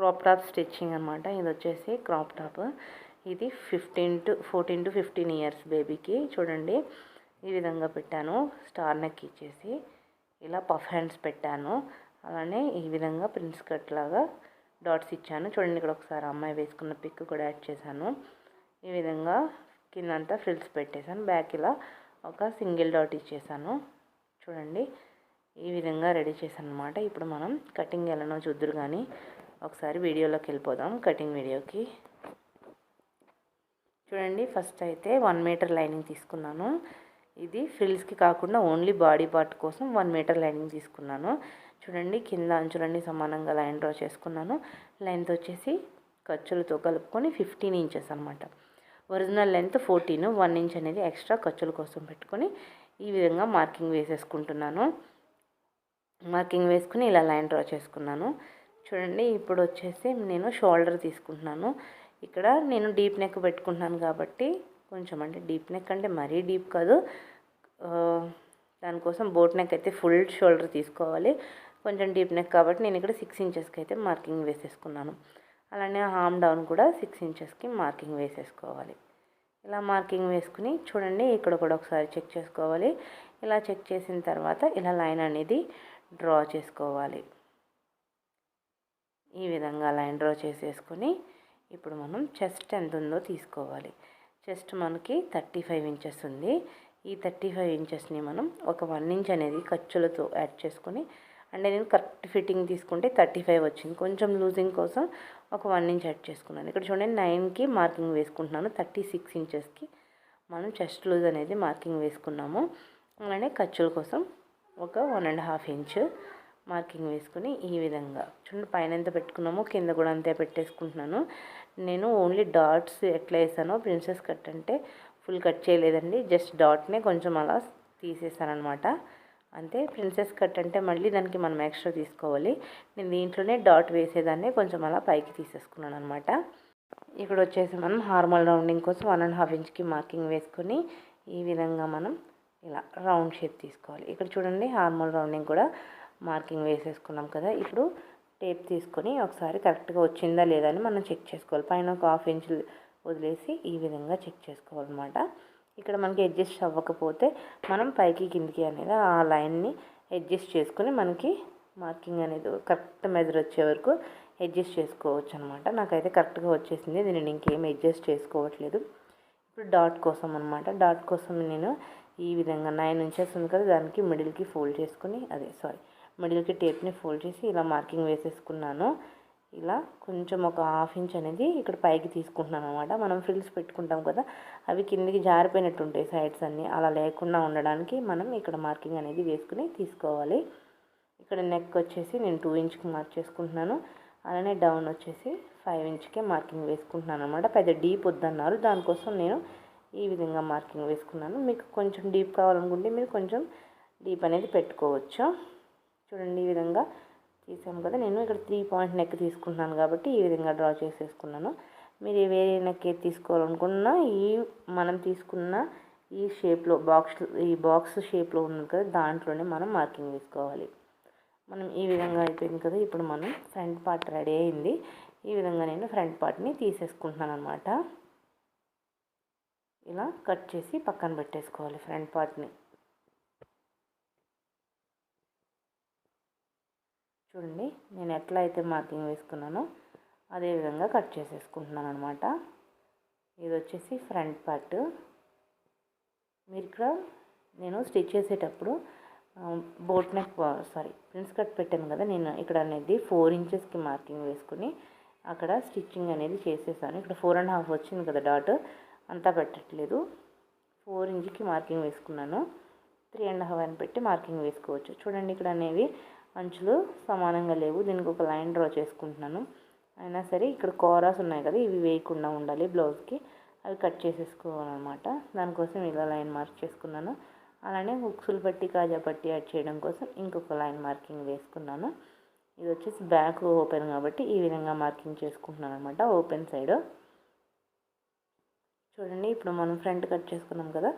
Crop top stitching అనమాట ఇది వచ్చేసి క్రాప్ టాప్ ఇది fifteen to fourteen to fifteen years బేబీకి చూడండి. ఈ విధంగా పెట్టాను. స్టార్ నెక్ ఇచ్చేసి ఇలా పఫ్ హ్యాండ్స్ పెట్టాను. అలానే ఈ విధంగా ప్రిన్స్ కట్ లాగా డాట్స్ ఇచ్చాను. చూడండి ఇక్కడ ఒకసారి అమ్మాయి వేసుకున్న పిక్ కూడా యాడ్ చేశాను. ఈ విధంగా కిందంతా ఫ్రిల్స్ పెట్టేశాను. బ్యాక్ ఇలా ఒక సింగిల్ డాట్ ఇచ్చేసాను చూడండి. ఈ విధంగా రెడీ చేశాను అనమాట ఇప్పుడు మనం కటింగ్ ఎలానో చూద్దరు కానీ ఒకసారి వీడియోలోకి వెళ్ళిపోదాం కటింగ్ వీడియోకి. చూడండి ఫస్ట్ అయితే వన్ మీటర్ లైనింగ్ తీసుకున్నాను. ఇది ఫ్రిల్స్కి కాకుండా ఓన్లీ బాడీ పార్ట్ కోసం వన్ మీటర్ లైనింగ్ తీసుకున్నాను. చూడండి కింద అంచులన్నీ సమానంగా లైన్ డ్రా చేసుకున్నాను. లెంత్ వచ్చేసి ఖర్చులతో కలుపుకొని ఫిఫ్టీన్ ఇంచెస్ అనమాట original length fourteen one inch అనేది ఎక్స్ట్రా ఖర్చుల కోసం పెట్టుకొని ఈ విధంగా మార్కింగ్ వేసేసుకుంటున్నాను. మార్కింగ్ వేసుకుని ఇలా లైన్ డ్రా చేసుకున్నాను. చూడండి ఇప్పుడు వచ్చేసి నేను షోల్డర్ తీసుకుంటున్నాను. ఇక్కడ నేను డీప్ నెక్ పెట్టుకుంటున్నాను కాబట్టి కొంచెం అంటే డీప్ నెక్ అంటే మరీ డీప్ కాదు. దానికోసం బోట్ నెక్ అయితే ఫుల్ షోల్డర్ తీసుకోవాలి. కొంచెం డీప్ నెక్ కాబట్టి నేను ఇక్కడ సిక్స్ ఇంచెస్కి అయితే మార్కింగ్ వేసేసుకున్నాను. అలానే హామ్ డౌన్ కూడా సిక్స్ ఇంచెస్కి మార్కింగ్ వేసేసుకోవాలి. ఇలా మార్కింగ్ వేసుకుని చూడండి ఇక్కడ కూడా ఒకసారి చెక్ చేసుకోవాలి. ఇలా చెక్ చేసిన తర్వాత ఇలా లైన్ అనేది డ్రా చేసుకోవాలి. ఈ విధంగా లైన్ డ్రా చేసేసుకొని ఇప్పుడు మనం చెస్ట్ ఎంత ఉందో తీసుకోవాలి. చెస్ట్ మనకి థర్టీ ఫైవ్ ఇంచెస్ ఉంది. ఈ థర్టీ ఫైవ్ ఇంచెస్ని మనం ఒక వన్ ఇంచ్ అనేది ఖర్చులతో యాడ్ చేసుకొని అంటే నేను కరెక్ట్ ఫిట్టింగ్ తీసుకుంటే థర్టీ ఫైవ్ వచ్చింది. కొంచెం లూజింగ్ కోసం ఒక వన్ ఇంచ్ యాడ్ చేసుకున్నాను. ఇక్కడ చూడండి నైన్కి మార్కింగ్ వేసుకుంటున్నాను. థర్టీ సిక్స్ ఇంచెస్కి మనం చెస్ట్ లూజ్ అనేది మార్కింగ్ వేసుకున్నాము. అలానే ఖర్చుల కోసం ఒక one and half inch marking వేసుకుని ఈ విధంగా. చూడండి పైన ఎంత పెట్టుకున్నామో కింద కూడా అంతే పెట్టేసుకుంటున్నాను. నేను ఓన్లీ డాట్స్ ఎట్లా వేసానో ప్రిన్సెస్ కట్ అంటే ఫుల్ కట్ చేయలేదండి. జస్ట్ డాట్నే కొంచెం అలా తీసేసాను అనమాట అంతే ప్రిన్సెస్ కట్ అంటే మళ్ళీ దానికి మనం ఎక్స్ట్రా తీసుకోవాలి. నేను దీంట్లోనే డాట్ వేసేదాన్ని కొంచెం అలా పైకి తీసేసుకున్నాను అనమాట ఇక్కడ వచ్చేసి మనం హార్మల్ రౌండింగ్ కోసం వన్ అండ్ హాఫ్ ఇంచ్కి మార్కింగ్ వేసుకొని ఈ విధంగా మనం ఇలా రౌండ్ షేప్ తీసుకోవాలి. ఇక్కడ చూడండి హార్మల్ రౌండింగ్ కూడా మార్కింగ్ వేసేసుకున్నాం కదా ఇప్పుడు టేప్ తీసుకొని ఒకసారి కరెక్ట్గా వచ్చిందా లేదా అని మనం చెక్ చేసుకోవాలి. పైన ఒక హాఫ్ ఇంచ్ వదిలేసి ఈ విధంగా చెక్ చేసుకోవాలన్నమాట. ఇక్కడ మనకి అడ్జస్ట్ అవ్వకపోతే మనం పైకి కిందికి అనేది ఆ లైన్ని అడ్జస్ట్ చేసుకొని మనకి మార్కింగ్ అనేది కరెక్ట్ మెజర్ వచ్చే వరకు అడ్జస్ట్ చేసుకోవచ్చు అనమాట నాకైతే కరెక్ట్గా వచ్చేసింది నేను ఇంకేం అడ్జస్ట్ చేసుకోవట్లేదు. ఇప్పుడు డాట్ కోసం అనమాట డాట్ కోసం నేను ఈ విధంగా నైన్ ఇంచెస్ ఉంది కదా దానికి మిడిల్కి ఫోల్డ్ చేసుకుని అదే సారీ మిడిల్కి టేప్ని ఫోల్డ్ చేసి ఇలా మార్కింగ్ వేసేసుకున్నాను. ఇలా కొంచెం ఒక హాఫ్ ఇంచ్ అనేది ఇక్కడ పైకి తీసుకుంటున్నాను అనమాట మనం ఫ్రిల్స్ పెట్టుకుంటాం కదా అవి కిందికి జారిపోయినట్టు ఉంటాయి సైడ్స్ అన్నీ. అలా లేకుండా ఉండడానికి మనం ఇక్కడ మార్కింగ్ అనేది వేసుకుని తీసుకోవాలి. ఇక్కడ నెక్ వచ్చేసి నేను టూ ఇంచ్కి మార్క్ చేసుకుంటున్నాను. అలానే డౌన్ వచ్చేసి ఫైవ్ ఇంచ్కే మార్కింగ్ వేసుకుంటున్నాను అనమాట పెద్ద డీప్ వద్దన్నారు. దానికోసం నేను ఈ విధంగా మార్కింగ్ వేసుకున్నాను. మీకు కొంచెం డీప్ కావాలనుకుంటే మీరు కొంచెం డీప్ అనేది పెట్టుకోవచ్చు. చూడండి ఈ విధంగా తీసాం కదా. నేను ఇక్కడ త్రీ పాయింట్ నెక్ తీసుకుంటున్నాను కాబట్టి ఈ విధంగా డ్రా చేసేసుకున్నాను. మీరు వేరే నెక్ ఏది తీసుకోవాలనుకున్నా ఈ మనం తీసుకున్న ఈ షేప్లో బాక్స్ ఈ బాక్స్ షేప్లో ఉన్నది కదా దాంట్లోనే మనం మార్కింగ్ వేసుకోవాలి మనం ఈ విధంగా అయిపోయింది కదా. ఇప్పుడు మనం ఫ్రంట్ పార్ట్ రెడీ అయింది. ఈ విధంగా నేను ఫ్రంట్ పార్ట్ని తీసేసుకుంటున్నాను అనమాట ఇలా కట్ చేసి పక్కన పెట్టేసుకోవాలి ఫ్రంట్ పార్ట్ని చూడండి. నేను ఎట్లా అయితే మార్కింగ్ వేసుకున్నానో అదే విధంగా కట్ చేసేసుకుంటున్నాను అనమాట ఇది వచ్చేసి ఫ్రంట్ పార్ట్. మీరు ఇక్కడ నేను స్టిచ్ చేసేటప్పుడు boat neck sorry prince cut పెట్టాను కదా నేను ఇక్కడ అనేది ఫోర్ ఇంచెస్కి మార్కింగ్ వేసుకుని అక్కడ స్టిచ్చింగ్ అనేది చేసేసాను. ఇక్కడ ఫోర్ అండ్ హాఫ్ వచ్చింది కదా డాట్ అంతా పెట్టట్లేదు. ఫోర్ ఇంచ్కి మార్కింగ్ వేసుకున్నాను. త్రీ అండ్ హాఫ్ అని పెట్టి మార్కింగ్ వేసుకోవచ్చు. చూడండి ఇక్కడ అనేవి అంచులు సమానంగా లేవు. దీనికి ఒక లైన్ డ్రా చేసుకుంటున్నాను. అయినా సరే ఇక్కడ కోరాస్ ఉన్నాయి కదా ఇవి వేయకుండా ఉండాలి బ్లౌజ్కి. అవి కట్ చేసేసుకోవాలన్నమాట. దానికోసం ఇలా లైన్ మార్క్ చేసుకున్నాను. అలానే హుక్సులు పట్టి కాజా పట్టి యాడ్ చేయడం కోసం ఇంకొక లైన్ మార్కింగ్ వేసుకున్నాను. ఇది వచ్చేసి బ్యాక్ ఓపెన్ కాబట్టి ఈ విధంగా మార్కింగ్ చేసుకుంటున్నాను అనమాట ఓపెన్ సైడ్. చూడండి ఇప్పుడు మనం ఫ్రంట్ కట్ చేసుకున్నాం కదా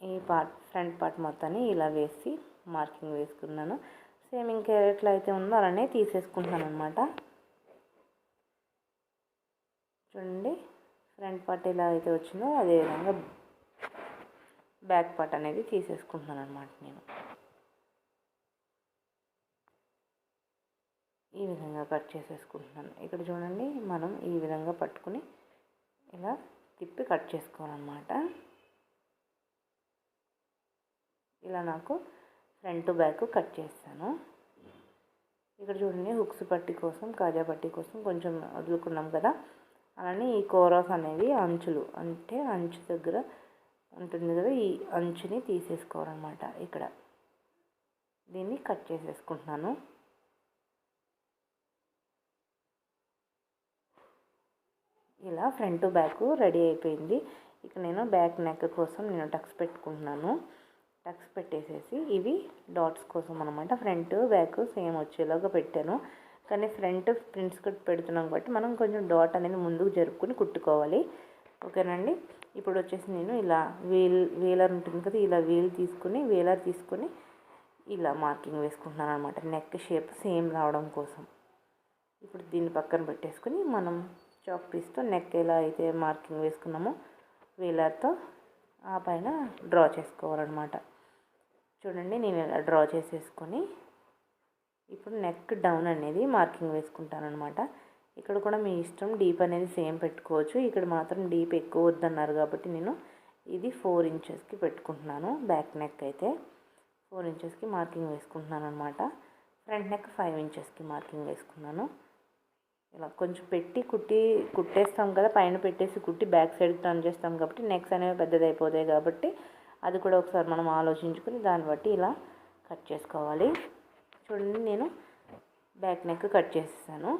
ఈ పార్ట్ ఫ్రంట్ పార్ట్ మొత్తాన్ని ఇలా వేసి మార్కింగ్ వేసుకున్నాను. సేమ్ ఇంక ఎట్లా అయితే ఉందో అలానే తీసేసుకుంటున్నాను అనమాట చూడండి ఫ్రంట్ పార్ట్ ఎలా అయితే వచ్చిందో అదేవిధంగా బ్యాక్ పార్ట్ అనేది తీసేసుకుంటున్నాను అనమాట నేను. ఈ విధంగా కట్ చేసేసుకుంటున్నాను. ఇక్కడ చూడండి మనం ఈ విధంగా పట్టుకుని ఇలా తిప్పి కట్ చేసుకోవాలన్నమాట. ఇలా నాకు ఫ్రంట్ బ్యాక్ కట్ చేస్తాను. ఇక్కడ చూడండి హుక్స్ పట్టి కోసం కాజా పట్టి కోసం కొంచెం వదులుకున్నాం కదా. అలానే ఈ కోరాస్ అనేవి అంచులు అంటే అంచు దగ్గర ఉంటుంది కదా ఈ అంచుని తీసేసుకోవాలన్నమాట ఇక్కడ. దీన్ని కట్ చేసేసుకుంటున్నాను. ఇలా ఫ్రంట్ బ్యాక్ రెడీ అయిపోయింది. ఇక నేను బ్యాక్ నెక్ కోసం నేను టక్స్ పెట్టుకుంటున్నాను. టక్స్ పెట్టేసేసి ఇవి డాట్స్ కోసం అనమాట ఫ్రంట్ బ్యాక్ సేమ్ వచ్చేలాగా పెట్టాను. కానీ ఫ్రంట్ ప్రింట్స్ కట్ పెడుతున్నాం కాబట్టి మనం కొంచెం డాట్ అనేది ముందుకు జరుపుకుని కుట్టుకోవాలి. ఓకేనండి? ఇప్పుడు వచ్చేసి నేను ఇలా వీల్ వీలర్ ఉంటుంది కదా ఇలా వీల్ తీసుకుని వీలర్ తీసుకుని ఇలా మార్కింగ్ వేసుకుంటున్నాను అనమాట నెక్ షేప్ సేమ్ రావడం కోసం. ఇప్పుడు దీన్ని పక్కన పెట్టేసుకుని మనం చాక్ పీస్తో నెక్ ఎలా అయితే మార్కింగ్ వేసుకున్నామో వీలర్తో ఆ పైన డ్రా చేసుకోవాలన్నమాట. చూడండి నేను ఇలా డ్రా చేసేసుకొని ఇప్పుడు నెక్ డౌన్ అనేది మార్కింగ్ వేసుకుంటాను అనమాట ఇక్కడ కూడా మీ ఇష్టం డీప్ అనేది సేమ్ పెట్టుకోవచ్చు. ఇక్కడ మాత్రం డీప్ ఎక్కువ వద్దన్నారు కాబట్టి నేను ఇది ఫోర్ ఇంచెస్కి పెట్టుకుంటున్నాను బ్యాక్ నెక్ అయితే. ఫోర్ ఇంచెస్కి మార్కింగ్ వేసుకుంటున్నాను అనమాట ఫ్రంట్ నెక్ ఫైవ్ ఇంచెస్కి మార్కింగ్ వేసుకున్నాను. ఇలా కొంచెం పెట్టి కుట్టి కుట్టేస్తాం కదా పైన పెట్టేసి కుట్టి బ్యాక్ సైడ్కి టర్న్ చేస్తాం కాబట్టి నెక్స్ అనేవి పెద్దది అయిపోతాయి కాబట్టి అది కూడా ఒకసారి మనం ఆలోచించుకుని దాన్ని బట్టి ఇలా కట్ చేసుకోవాలి. చూడండి నేను బ్యాక్ నెక్ కట్ చేసేసాను.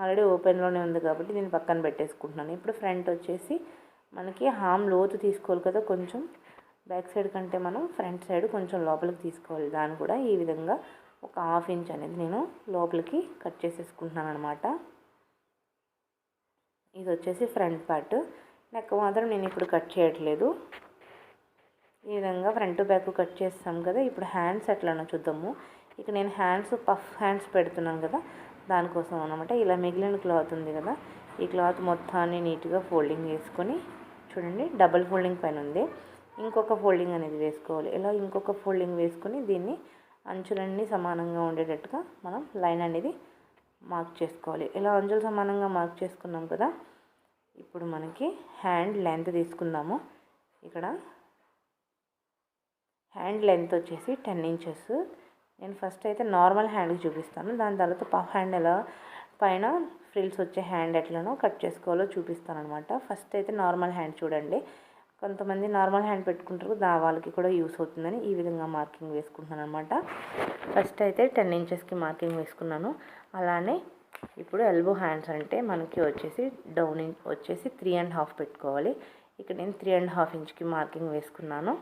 ఆల్రెడీ ఓపెన్లోనే ఉంది కాబట్టి దీన్ని పక్కన పెట్టేసుకుంటున్నాను. ఇప్పుడు ఫ్రంట్ వచ్చేసి మనకి హామ్ లోతు తీసుకోవాలి కదా కొంచెం బ్యాక్ సైడ్ కంటే మనం ఫ్రంట్ సైడ్ కొంచెం లోపలికి తీసుకోవాలి. దాన్ని కూడా ఈ విధంగా ఒక హాఫ్ ఇంచ్ అనేది నేను లోపలికి కట్ చేసేసుకుంటున్నాను అనమాట ఇది వచ్చేసి ఫ్రంట్ పార్ట్. నెక్ మాత్రం నేను ఇప్పుడు కట్ చేయట్లేదు. ఈ విధంగా ఫ్రంట్ బ్యాక్ కట్ చేస్తాం కదా. ఇప్పుడు హ్యాండ్స్ ఎట్లానో చూద్దాము. ఇక నేను హ్యాండ్స్ పఫ్ హ్యాండ్స్ పెడుతున్నాను కదా. దానికోసం అనమాట ఇలా మిగిలిన క్లాత్ ఉంది కదా. ఈ క్లాత్ మొత్తాన్ని నీట్గా ఫోల్డింగ్ వేసుకొని చూడండి డబల్ ఫోల్డింగ్ పైన ఉంది. ఇంకొక ఫోల్డింగ్ అనేది వేసుకోవాలి. ఇలా ఇంకొక ఫోల్డింగ్ వేసుకొని దీన్ని అంచులన్నీ సమానంగా ఉండేటట్టుగా మనం లైన్ అనేది మార్క్ చేసుకోవాలి. ఇలా అంచులు సమానంగా మార్క్ చేసుకున్నాం కదా. ఇప్పుడు మనకి హ్యాండ్ లెంత్ తీసుకుందాము. ఇక్కడ హ్యాండ్ లెంత్ వచ్చేసి టెన్ ఇంచెస్. నేను ఫస్ట్ అయితే నార్మల్ హ్యాండ్కి చూపిస్తాను. దాని తర్వాత పఫ్ హ్యాండ్ ఎలా పైన ఫ్రిల్స్ వచ్చే హ్యాండ్ ఎట్లనో కట్ చేసుకోవాలో చూపిస్తాను అనమాట ఫస్ట్ అయితే నార్మల్ హ్యాండ్ చూడండి. కొంతమంది నార్మల్ హ్యాండ్ పెట్టుకుంటారు. దా వాళ్ళకి కూడా యూస్ అవుతుందని ఈ విధంగా మార్కింగ్ వేసుకుంటున్నాను అనమాట ఫస్ట్ అయితే టెన్ ఇంచెస్కి మార్కింగ్ వేసుకున్నాను. అలానే ఇప్పుడు ఎల్బో హ్యాండ్స్ అంటే మనకి వచ్చేసి డౌన్ ఇంచ్ వచ్చేసి త్రీ అండ్ హాఫ్ పెట్టుకోవాలి. ఇక్కడ నేను త్రీ అండ్ హాఫ్ ఇంచ్కి మార్కింగ్ వేసుకున్నాను.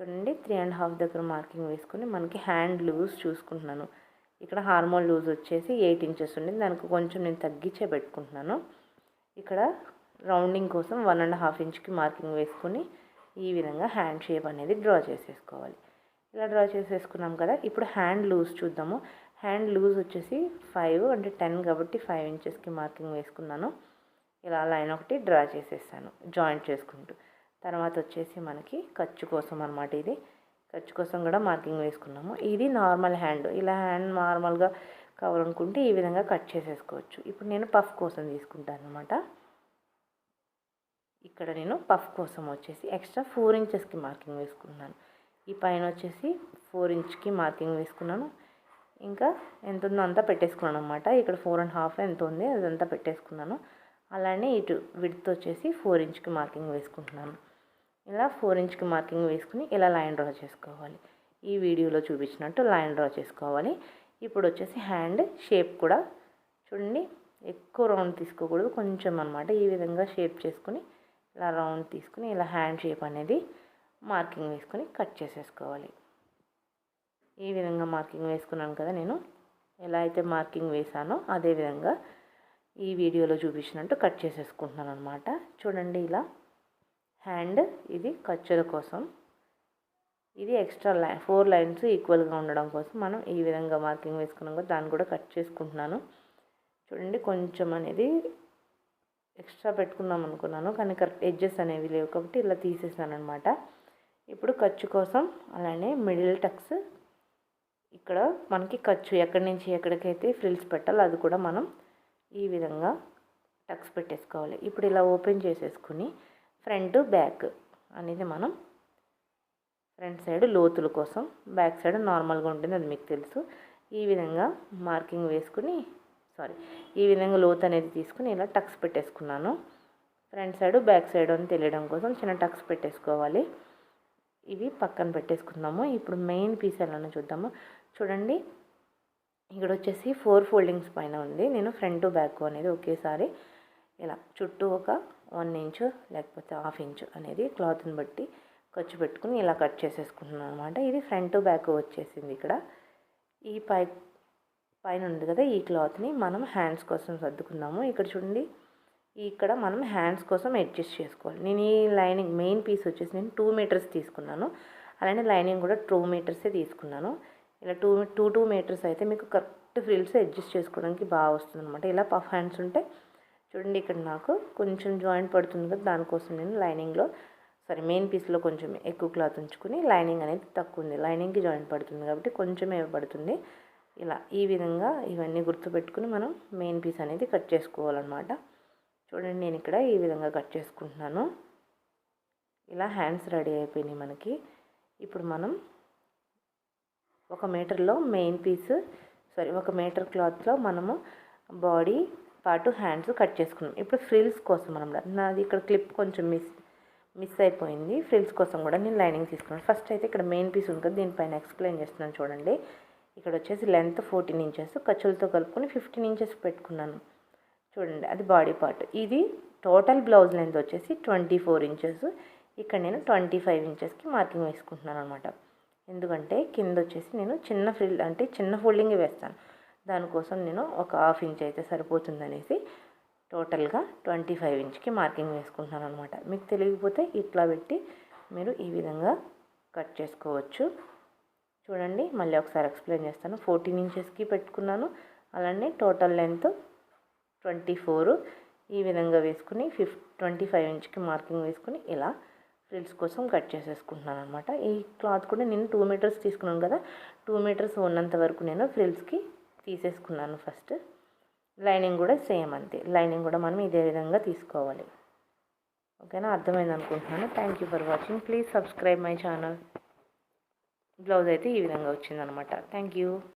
చూడండి త్రీ అండ్ హాఫ్ దగ్గర మార్కింగ్ వేసుకొని మనకి హ్యాండ్ లూజ్ చూసుకుంటున్నాను. ఇక్కడ హార్మోన్ లూజ్ వచ్చేసి ఎయిట్ ఇంచెస్ ఉంది. దానికి కొంచెం నేను తగ్గించే పెట్టుకుంటున్నాను. ఇక్కడ రౌండింగ్ కోసం వన్ అండ్ హాఫ్ ఇంచ్కి మార్కింగ్ వేసుకొని ఈ విధంగా హ్యాండ్ షేప్ అనేది డ్రా చేసేసుకోవాలి. ఇలా డ్రా చేసేసుకున్నాం కదా ఇప్పుడు హ్యాండ్ లూజ్ చూద్దాము. హ్యాండ్ లూజ్ వచ్చేసి ఫైవ్ అంటే టెన్ కాబట్టి ఫైవ్ ఇంచెస్కి మార్కింగ్ వేసుకున్నాను. ఇలా లైన్ ఒకటి డ్రా చేసేసాను జాయింట్ చేసుకుంటూ. తర్వాత వచ్చేసి మనకి ఖర్చు కోసం అనమాట ఇది. ఖర్చు కోసం కూడా మార్కింగ్ వేసుకున్నాము. ఇది నార్మల్ హ్యాండ్. ఇలా హ్యాండ్ నార్మల్గా కావాలనుకుంటే ఈ విధంగా కట్ చేసేసుకోవచ్చు. ఇప్పుడు నేను పఫ్ కోసం తీసుకుంటాను అనమాట ఇక్కడ నేను పఫ్ కోసం వచ్చేసి ఎక్స్ట్రా ఫోర్ ఇంచెస్కి మార్కింగ్ వేసుకున్నాను. ఈ పైన వచ్చేసి ఫోర్ ఇంచ్కి మార్కింగ్ వేసుకున్నాను. ఇంకా ఎంత ఉందో అంతా పెట్టేసుకున్నాను అనమాట ఇక్కడ ఫోర్ అండ్ హాఫ్ ఎంత ఉంది అదంతా పెట్టేసుకున్నాను. అలానే ఇటు విడ్త్ వచ్చేసి ఫోర్ ఇంచ్కి మార్కింగ్ వేసుకుంటున్నాను. ఇలా ఫోర్ ఇంచ్కి మార్కింగ్ వేసుకుని ఇలా లైన్ డ్రా చేసుకోవాలి. ఈ వీడియోలో చూపించినట్టు లైన్ డ్రా చేసుకోవాలి. ఇప్పుడు వచ్చేసి హ్యాండ్ షేప్ కూడా చూడండి ఎక్కువ రౌండ్ తీసుకోకూడదు కొంచెం అనమాట ఈ విధంగా షేప్ చేసుకుని ఇలా రౌండ్ తీసుకుని ఇలా హ్యాండ్ షేప్ అనేది మార్కింగ్ వేసుకొని కట్ చేసేసుకోవాలి. ఈ విధంగా మార్కింగ్ వేసుకున్నాను కదా నేను. ఎలా అయితే మార్కింగ్ వేసానో అదే విధంగా ఈ వీడియోలో చూపించినట్టు కట్ చేసేసుకుంటున్నాను అనమాట చూడండి ఇలా. హ్యాండ్ ఇది ఖర్చుల కోసం. ఇది ఎక్స్ట్రా లైన్ ఫోర్ లైన్స్ ఈక్వల్గా ఉండడం కోసం మనం ఈ విధంగా మార్కింగ్ వేసుకున్నాం కదా దాన్ని కూడా కట్ చేసుకుంటున్నాను. చూడండి కొంచెం అనేది ఎక్స్ట్రా పెట్టుకుందాం అనుకున్నాను కానీ కరెక్ట్ ఎడ్జెస్ అనేవి లేవు కాబట్టి ఇలా తీసేసాను అనమాట ఇప్పుడు ఖర్చు కోసం అలానే మిడిల్ టక్స్ ఇక్కడ మనకి ఖర్చు ఎక్కడి నుంచి ఎక్కడికైతే ఫ్రిల్స్ పెట్టాలో అది కూడా మనం ఈ విధంగా టక్స్ పెట్టేసుకోవాలి. ఇప్పుడు ఇలా ఓపెన్ చేసేసుకుని ఫ్రంట్ బ్యాక్ అనేది మనం ఫ్రంట్ సైడ్ లోతుల కోసం బ్యాక్ సైడ్ నార్మల్గా ఉంటుంది అది మీకు తెలుసు. ఈ విధంగా మార్కింగ్ వేసుకుని సారీ ఈ విధంగా లోతు అనేది తీసుకుని ఇలా టక్స్ పెట్టేసుకున్నాను. ఫ్రంట్ సైడ్ బ్యాక్ సైడ్ అని తెలియడం కోసం చిన్న టక్స్ పెట్టేసుకోవాలి. ఇవి పక్కన పెట్టేసుకుందాము. ఇప్పుడు మెయిన్ పీస్ ఎలా చూద్దాము. చూడండి ఇక్కడ వచ్చేసి ఫోర్ ఫోల్డింగ్స్ పైన ఉంది. నేను ఫ్రంట్ బ్యాక్ అనేది ఒకేసారి ఇలా చుట్టూ ఒక వన్ ఇంచు లేకపోతే హాఫ్ ఇంచు అనేది క్లాత్ని బట్టి ఖర్చు పెట్టుకుని ఇలా కట్ చేసేసుకుంటున్నాను అనమాట ఇది ఫ్రంట్ బ్యాక్ వచ్చేసింది ఇక్కడ. ఈ పై పైన ఉంది కదా ఈ క్లాత్ని మనం హ్యాండ్స్ కోసం సర్దుకుందాము. ఇక్కడ చూడండి ఇక్కడ మనం హ్యాండ్స్ కోసం అడ్జస్ట్ చేసుకోవాలి. నేను ఈ లైనింగ్ మెయిన్ పీస్ వచ్చేసి నేను టూ మీటర్స్ తీసుకున్నాను. అలానే లైనింగ్ కూడా టూ మీటర్సే తీసుకున్నాను. ఇలా టూ టూ టూ మీటర్స్ అయితే మీకు కరెక్ట్ ఫ్రిల్స్ అడ్జస్ట్ చేసుకోవడానికి బాగా వస్తుంది అనమాట ఇలా పఫ్ హ్యాండ్స్ ఉంటే చూడండి ఇక్కడ నాకు కొంచెం జాయింట్ పడుతుంది కదా దానికోసం నేను లైనింగ్లో సారీ మెయిన్ పీస్లో కొంచెం ఎక్కువ క్లాత్ ఉంచుకుని లైనింగ్ అనేది తక్కువ ఉంది. లైనింగ్కి జాయింట్ పడుతుంది కాబట్టి కొంచెం పడుతుంది. ఇలా ఈ విధంగా ఇవన్నీ గుర్తుపెట్టుకుని మనం మెయిన్ పీస్ అనేది కట్ చేసుకోవాలన్నమాట. చూడండి నేను ఇక్కడ ఈ విధంగా కట్ చేసుకుంటున్నాను. ఇలా హ్యాండ్స్ రెడీ అయిపోయినాయి మనకి. ఇప్పుడు మనం ఒక మీటర్లో మెయిన్ పీస్ సారీ ఒక మీటర్ క్లాత్లో మనము బాడీ పాటు హ్యాండ్స్ కట్ చేసుకున్నాం. ఇప్పుడు ఫ్రిల్స్ కోసం అనమాట నాది ఇక్కడ క్లిప్ కొంచెం మిస్ మిస్ అయిపోయింది. ఫ్రిల్స్ కోసం కూడా నేను లైనింగ్ తీసుకున్నాను. ఫస్ట్ అయితే ఇక్కడ మెయిన్ పీస్ ఉంది కదా దీనిపైన ఎక్స్ప్లెయిన్ చేస్తున్నాను చూడండి. ఇక్కడ వచ్చేసి లెంత్ ఫోర్టీన్ ఇంచెస్ ఖర్చులతో కలుపుకొని ఫిఫ్టీన్ ఇంచెస్ పెట్టుకున్నాను. చూడండి అది బాడీ పార్ట్. ఇది టోటల్ బ్లౌజ్ లెంత్ వచ్చేసి ట్వంటీ ఫోర్ ఇంచెస్. ఇక్కడ నేను ట్వంటీ ఫైవ్ ఇంచెస్కి మార్కింగ్ వేసుకుంటున్నాను అనమాట ఎందుకంటే కింద వచ్చేసి నేను చిన్న ఫిల్ అంటే చిన్న ఫోల్డింగ్ వేస్తాను. దానికోసం నేను ఒక హాఫ్ ఇంచ్ అయితే సరిపోతుందనేసి టోటల్గా ట్వంటీ ఫైవ్ ఇంచ్కి మార్కింగ్ వేసుకుంటున్నాను అనమాట మీకు తెలియకపోతే ఇట్లా పెట్టి మీరు ఈ విధంగా కట్ చేసుకోవచ్చు. చూడండి మళ్ళీ ఒకసారి ఎక్స్ప్లెయిన్ చేస్తాను. ఫోర్టీన్ ఇంచెస్కి పెట్టుకున్నాను. అలానే టోటల్ లెంత్ ట్వంటీ ఫోర్. ఈ విధంగా వేసుకుని ఫిఫ్ ట్వంటీ ఫైవ్ ఇంచ్కి మార్కింగ్ వేసుకుని ఇలా ఫ్రిల్స్ కోసం కట్ చేసేసుకుంటున్నాను అనమాట ఈ క్లాత్ కూడా నేను టూ మీటర్స్ తీసుకున్నాను కదా టూ మీటర్స్ ఉన్నంత వరకు నేను ఫ్రిల్స్కి తీసేసుకున్నాను ఫస్ట్. లైనింగ్ కూడా సేమ్ అంతే. లైనింగ్ కూడా మనం ఇదే విధంగా తీసుకోవాలి. ఓకేనా? అర్థమైంది అనుకుంటున్నాను. Thank you for watching please subscribe my channel blouse అయితే ఈ విధంగా వచ్చిందనమాట. Thank you